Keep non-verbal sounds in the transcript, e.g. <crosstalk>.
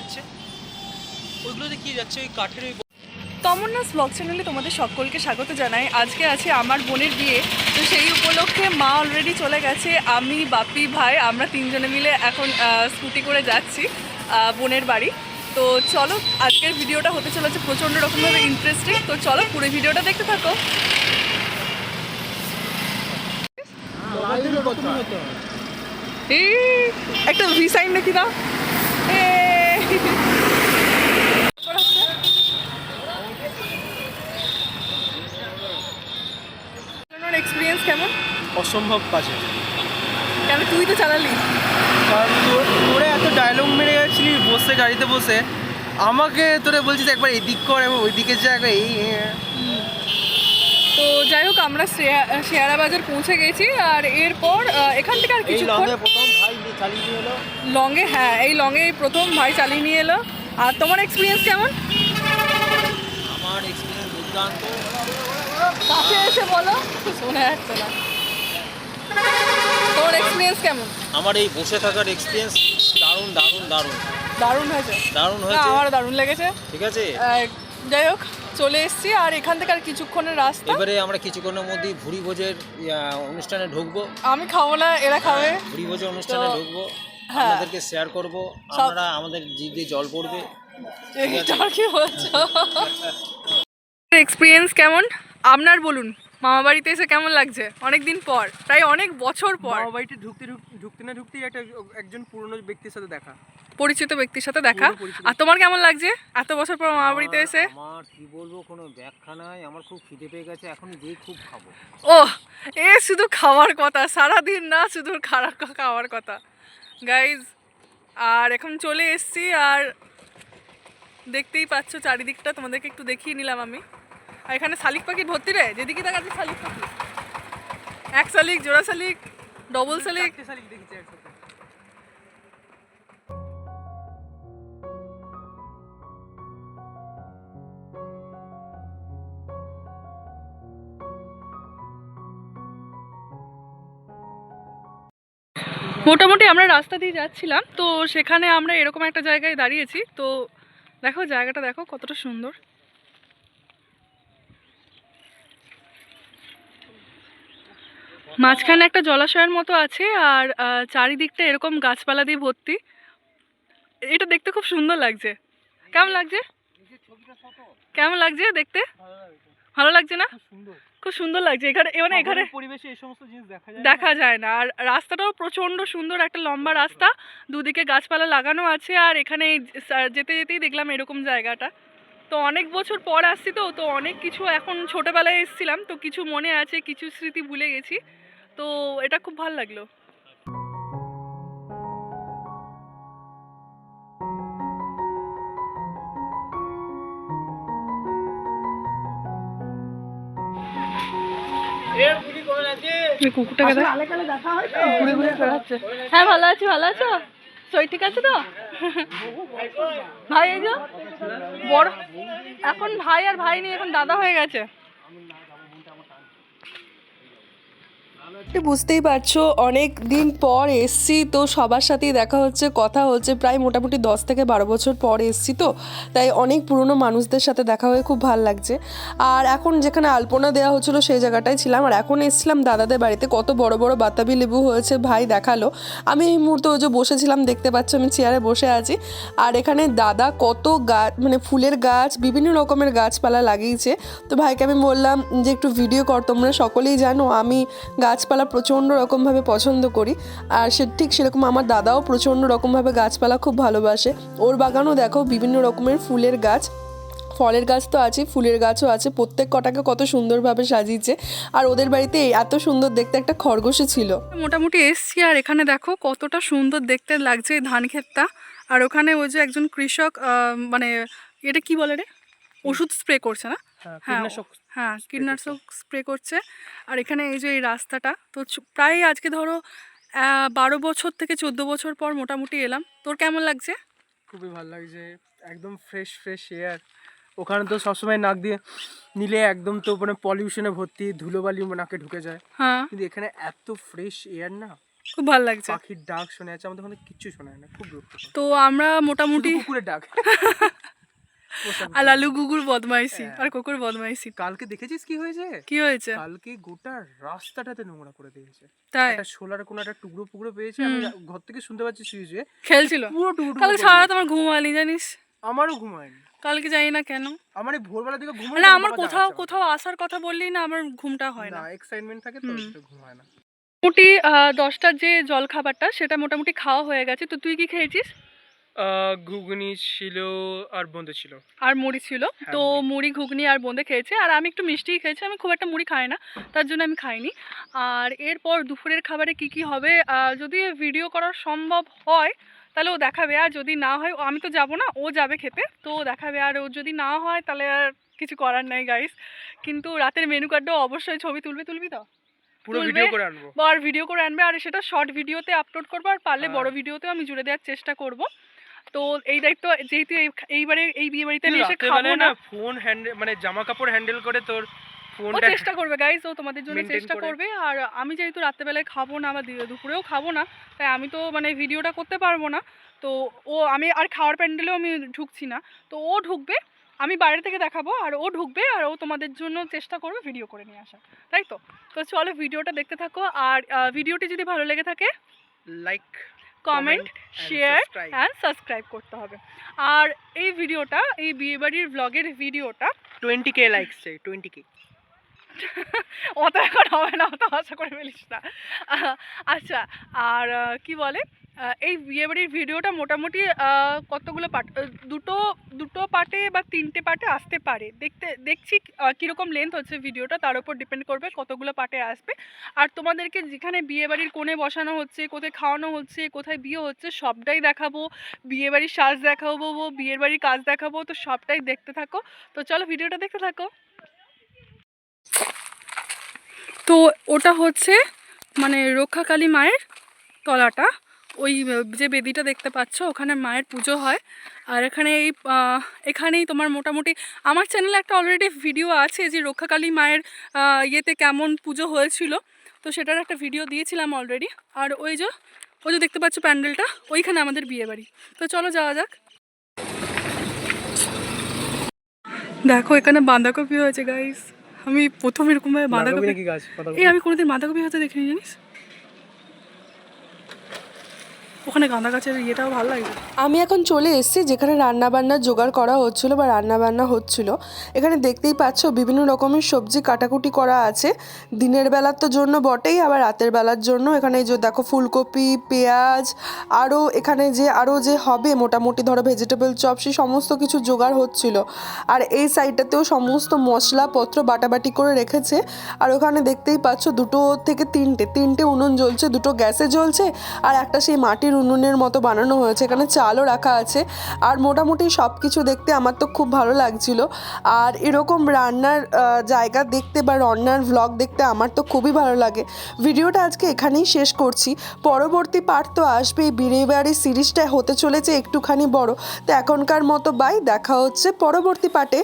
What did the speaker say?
যাচ্ছে? ওইগুলোতে কি যাচ্ছে? ওই কাঠের ওই তমন্নাস ব্লগ চ্যানেলে তোমাদের সকলকে স্বাগত জানাই। আজকে আছে আমার বোনের বিয়ে। তো সেই উপলক্ষে মা অলরেডি চলে গেছে আমি বাপি ভাই আমরা তিনজনে মিলে এখন স্কুটি করে যাচ্ছি আহ, বোনের বাড়ি। তো চলো আজকের ভিডিওটা হতে চলেছে প্রচণ্ড রকমভাবে ইন্টারেস্টিং তো চলো পুরো ভিডিওটা দেখতে থাকো। একটা ভি সাইন নাকি দাও। এক্সপিরিয়েন্স কেমন? অসম্ভব কাজে কেন তুই তো চালালি। কারণ তোর তোরে এত ডায়লগ মেরে গেছিলি বসে গাড়িতে বসে। আমাকে তোরে বলছিস একবার এদিক কর এবং ওইদিকে যা একবার এই তো যাই হোক আমরা শেয়া- শেয়ারা বাজার পৌঁছে গেছি। আর এরপর এখান থেকে আর কিছু লঙ্গে হ্যাঁ এই এই প্রথম ভাই চালিয়ে নিয়ে এলো। আর তোমার এক্সপিরিয়েন্স কেমন? আমার এক্সপিরিয়েন্স দুর্দান্ত। কাছে এসে বলো শোনা যাচ্ছে না। তোমার এক্সপিরিয়েন্স কেমন? আমার এই বসে থাকার এক্সপিরিয়েন্স দারুণ দারুণ দারুণ। দারুণ হয়েছে? দারুণ হয়েছে। আমার দারুণ লেগেছে। ঠিক আছে? যাই হোক চলে এসেছি আর এখান থেকে আর কিছুক্ষণের রাস্তা। এবারে আমরা কিছুক্ষণের মধ্যেই ভুড়ি ভোজের অনুষ্ঠানে ঢুকবো। আমি খাব না এরা খাবে। ভুড়ি ভোজের অনুষ্ঠানে ঢুকবো। হ্যাঁ। আপনাদেরকে শেয়ার করব। আমরা আমাদের জিভ দিয়ে জল পড়বে। এটা কি বলছো? এক্সপিরিয়েন্স কেমন? আপনার বলুন মামা বাড়িতে এসে কেমন লাগছে? অনেক দিন পর প্রায় অনেক বছর পর। মামা বাড়িতে ঢুকতে ঢুকতে না ঢুকতেই একটা একজন পুরনো ব্যক্তির সাথে দেখা। পরিচিত ব্যক্তির সাথে দেখা? আর তোমার কেমন লাগছে? এত বছর পর মামা বাড়িতে এসে? আমার কি বলব কোনো ব্যাখ্যা নাই। আমার খুব খিদে পেয়ে গেছে এখন যেই খুব খাব। ও এ শুধু খাওয়ার কথা সারাদিন না শুধু খারাপ খাওয়ার কথা। গাইজ আর এখন চলে এসছি আর দেখতেই পাচ্ছ চারিদিকটা তোমাদেরকে একটু দেখিয়ে নিলাম আমি। আর এখানে শালিক পাখি ভর্তি রে? যেদিকে দেখাচ্ছে শালিক পাখি। এক শালিক জোড়া শালিক ডবল শালিক। শালিক দেখেছি একসাথে। মোটামুটি আমরা রাস্তা দিয়ে যাচ্ছিলাম তো সেখানে আমরা এরকম একটা জায়গায় দাঁড়িয়েছি। তো দেখো জায়গাটা দেখো কতটা সুন্দর। মাঝখানে একটা জলাশয়ের মতো আছে আর চারিদিকটা এরকম গাছপালা দিয়ে ভর্তি। এটা দেখতে খুব সুন্দর লাগছে। কেমন লাগছে? কেমন লাগছে দেখতে? ভালো লাগছে না? খুব সুন্দর লাগছে। এখানে মানে এখানে পরিবেশে এই সমস্ত জিনিস দেখা যায় দেখা যায় না। আর রাস্তাটাও প্রচণ্ড সুন্দর একটা লম্বা রাস্তা। দুদিকে গাছপালা লাগানো আছে আর এখানে যেতে যেতেই দেখলাম এরকম জায়গাটা। তো অনেক বছর পর আসছি তো তো অনেক কিছু এখন ছোটোবেলায় এসেছিলাম তো কিছু মনে আছে কিছু স্মৃতি ভুলে গেছি তো এটা খুব ভালো লাগল। এই কুকুরটাকে দেখ। ঘুরে ঘুরে হ্যাঁ ভালো আছি ভালো আছো? শরীর ঠিক আছে তো? ভাই এই যে বড় এখন ভাই আর ভাই নেই এখন দাদা হয়ে গেছে। বুঝতেই পারছ, অনেক দিন পর এসছি, তো সবার সাথেই দেখা হচ্ছে, কথা হচ্ছে, প্রায় মোটামুটি দশ থেকে বারো বছর পর এসছি তো, তাই অনেক পুরনো মানুষদের সাথে দেখা হয়ে খুব ভালো লাগছে। আর এখন যেখানে আলপনা দেওয়া হচ্ছিল, সেই জায়গাটায় ছিলাম, আর এখন এসেছিলাম দাদাদের বাড়িতে, কত বড় বড় বাতাবি লেবু হয়েছে, ভাই দেখাল। আমি এই মুহূর্তে ওই যে বসেছিলাম, দেখতে পাচ্ছ, আমি চেয়ারে বসে আছি, আর এখানে দাদা কত গাছ মানে ফুলের গাছ, বিভিন্ন রকমের গাছপালা লাগিয়েছে। তো ভাইকে আমি বললাম যে, একটু ভিডিও কর, তোমরা সকলেই জানো, আমি গাছপালা প্রচণ্ড রকমভাবে পছন্দ করি। আর সে ঠিক সেরকম আমার দাদাও প্রচণ্ড রকমভাবে গাছপালা খুব ভালোবাসে। ওর বাগানও দেখো বিভিন্ন রকমের ফুলের গাছ। ফলের গাছ তো আছে ফুলের গাছও আছে। প্রত্যেক কটাকে কত সুন্দরভাবে সাজিয়েছে। আর ওদের বাড়িতে এত সুন্দর দেখতে একটা খরগোশও ছিল। মোটামুটি এসছি আর এখানে দেখো কতটা সুন্দর দেখতে লাগছে এই ধান ক্ষেতটা। আর ওখানে ওই যে একজন কৃষক মানে এটা কি বলে রে? ওষুধ স্প্রে করছে না? কীটনাশক হ্যাঁ কীটনাশক স্প্রে করছে। আর এখানে এই যে এই রাস্তাটা তো প্রায় আজকে ধরো বারো বছর থেকে চোদ্দ বছর পর মোটামুটি এলাম। তোর কেমন লাগছে? খুবই ভালো লাগছে একদম ফ্রেশ ফ্রেশ এয়ার ওখানে তো সবসময় নাক দিয়ে নিলে একদম তো মানে পলিউশনে ভর্তি ধুলোবালি নাকে ঢুকে যায়। হ্যাঁ। কিন্তু এখানে এত ফ্রেশ এয়ার না খুব ভালো লাগছে। পাখির ডাক শোনা যাচ্ছে আমাদের ওখানে কিচ্ছু শোনা যায় না খুব তো আমরা মোটামুটি কুকুরের ডাক। <laughs> আর লালু বদমাইশি হ্যাঁ। আর কুকুর বদমাইশি। কালকে দেখেছিস কি হয়েছে? কি হয়েছে? কালকে গোটা রাস্তাটাতে নোংরা করে দিয়েছে। তাই? একটা কোনো একটা টুকরো পেয়েছে আমি ঘর থেকে শুনতে পাচ্ছি শুয়েছে খেলছিল। পুরো টুকরো কালকে সারা ঘুম জানিস? আমারও ঘুম হয়নি। কালকে জানি না কেন। আমার এই ভোরবেলা ঘুম না আমার কোথাও কোথাও আসার কথা বললি না আমার ঘুমটা হয় না। এক্সাইটমেন্ট থাকে তো। ঘুম হয় না। মোটামুটি আহ, দশটার যে জল খাবারটা সেটা মোটামুটি খাওয়া হয়ে গেছে। তো তুই কি খেয়েছিস? ঘুগনি ছিল আর বন্ধু ছিল। আর মুড়ি ছিল। হ্যাঁ, তো মুড়ি। ঘুগনি আর বোঁদে খেয়েছে। আর আমি একটু মিষ্টিই খেয়েছি। আমি খুব একটা মুড়ি খাই না। তার জন্য আমি খাইনি। আর এরপর দুপুরের খাবারে কি কি হবে যদি ভিডিও করা সম্ভব হয় তাহলে ও দেখাবে। আর যদি না হয় আমি তো যাব না ও যাবে খেতে। তো দেখাবে। আর ও যদি না হয় তাহলে আর কিছু করার নাই গাইস কিন্তু রাতের মেনু কার্ডও অবশ্যই ছবি তুলবে তুলবি তো? পুরো ভিডিও করে আনব। আর ভিডিও করে আনবে। আর সেটা শর্ট ভিডিওতে আপলোড করব। আর পারলে হ্যাঁ। বড় ভিডিওতেও আমি জুড়ে দেওয়ার চেষ্টা করব। তো এই দায়িত্ব যেহেতু এই- এইবারে এই বিয়ে বাড়িতে আমি এসে খাব না। না ফোন হ্যান্ডেল মানে জামা কাপড় হ্যান্ডেল করে তোর ও চেষ্টা করবে গাইজ ও তোমাদের জন্য চেষ্টা করবে। আর আমি যেহেতু রাত্রেবেলায় খাব না বা দুপুরেও খাব না তাই আমি তো মানে ভিডিওটা করতে পারব না। তো ও আমি আর খাওয়ার প্যান্ডেলেও আমি ঢুকছি না। তো ও ঢুকবে আমি বাইরে থেকে দেখাবো আর ও ঢুকবে আর ও তোমাদের জন্য চেষ্টা করবে ভিডিও করে নিয়ে আসা তাই তো? তো চলো ভিডিওটা দেখতে থাকো। আর ভিডিওটি যদি ভালো লেগে থাকে like comment share and subscribe করতে হবে। আর এই ভিডিওটা এই বিয়েবাড়ির ব্লগের ভিডিওটা টোয়েন্টি কে লাইক চাই টোয়েন্টি কে অত এখন হবে না অত আশা করে ফেলিস না। আচ্ছা আর কি বলে? এই বিয়েবাড়ির ভিডিওটা মোটামুটি কতগুলো পার্ট দুটো দুটো পার্টে বা তিনটে পার্টে আসতে পারে। দেখতে, দেখছি কীরকম লেন্থ হচ্ছে ভিডিওটা, তার উপর ডিপেন্ড করবে কতগুলো পার্টে আসবে। আর তোমাদেরকে যেখানে বিয়েবাড়ির কোণে বসানো হচ্ছে, কোথায় খাওয়ানো হচ্ছে, কোথায় বিয়ে হচ্ছে, সবটাই দেখাবো। বিয়েবাড়ির সাজ দেখাবো, বিয়ের বাড়ির কাজ দেখাবো, তো সবটাই দেখতে থাকো। তো চলো ভিডিওটা দেখতে থাকো। তো ওটা হচ্ছে মানে রক্ষাকালী মায়ের তলাটা। ওই যে বেদিটা দেখতে পাচ্ছ ওখানে মায়ের পুজো হয়। আর এখানে এই এখানেই তোমার মোটামুটি আমার চ্যানেলে একটা অলরেডি ভিডিও আছে যে রক্ষাকালী মায়ের ইয়েতে কেমন পুজো হয়েছিল। তো সেটার একটা ভিডিও দিয়েছিলাম অলরেডি আর ওই যে ওই যে দেখতে পাচ্ছ প্যান্ডেলটা ওইখানে আমাদের বিয়ে বাড়ি তো চলো যাওয়া যাক। দেখো এখানে বাঁধাকপি হয়েছে গাইস আমি প্রথম এরকমভাবে বাঁধাকপি। এই আমি কোনোদিন বাঁধাকপি হতে দেখিনি জানিস? ওখানে গাঁদা গাছের ইয়েটাও ভালো লাগে আমি এখন চলে এসেছি যেখানে রান্না বান্নার জোগাড় করা হচ্ছিল বা রান্না বান্না হচ্ছিল। এখানে দেখতেই পাচ্ছ বিভিন্ন রকমের সবজি কাটাকুটি করা আছে। দিনের বেলার তো জন্য বটেই, আবার রাতের বেলার জন্য। এখানে যে দেখো ফুলকপি, পেঁয়াজ আরও এখানে যে আরও যে হবে মোটামুটি ধরো ভেজিটেবল চপ সেই সমস্ত কিছু জোগাড় হচ্ছিল। আর এই সাইডটাতেও সমস্ত মশলাপত্র বাটাবাটি করে রেখেছে। আর ওখানে দেখতেই পাচ্ছ দুটো থেকে তিনটে তিনটে উনুন জ্বলছে, দুটো গ্যাসে জ্বলছে, আর একটা সেই মাটির উনুনের মতো বানানো হয়েছে। এখানে চালও রাখা আছে। আর মোটামুটি সব কিছু দেখতে আমার তো খুব ভালো লাগছিল। আর এরকম রান্নার জায়গা দেখতে বা রান্নার ভ্লগ দেখতে আমার তো খুবই ভালো লাগে। ভিডিওটা আজকে এখানেই শেষ করছি। পরবর্তী পার্ট তো আসবে বাড়ির সিরিজটা হতে চলেছে একটুখানি বড়। তো এখনকার মতো বাই দেখা হচ্ছে পরবর্তী পার্টে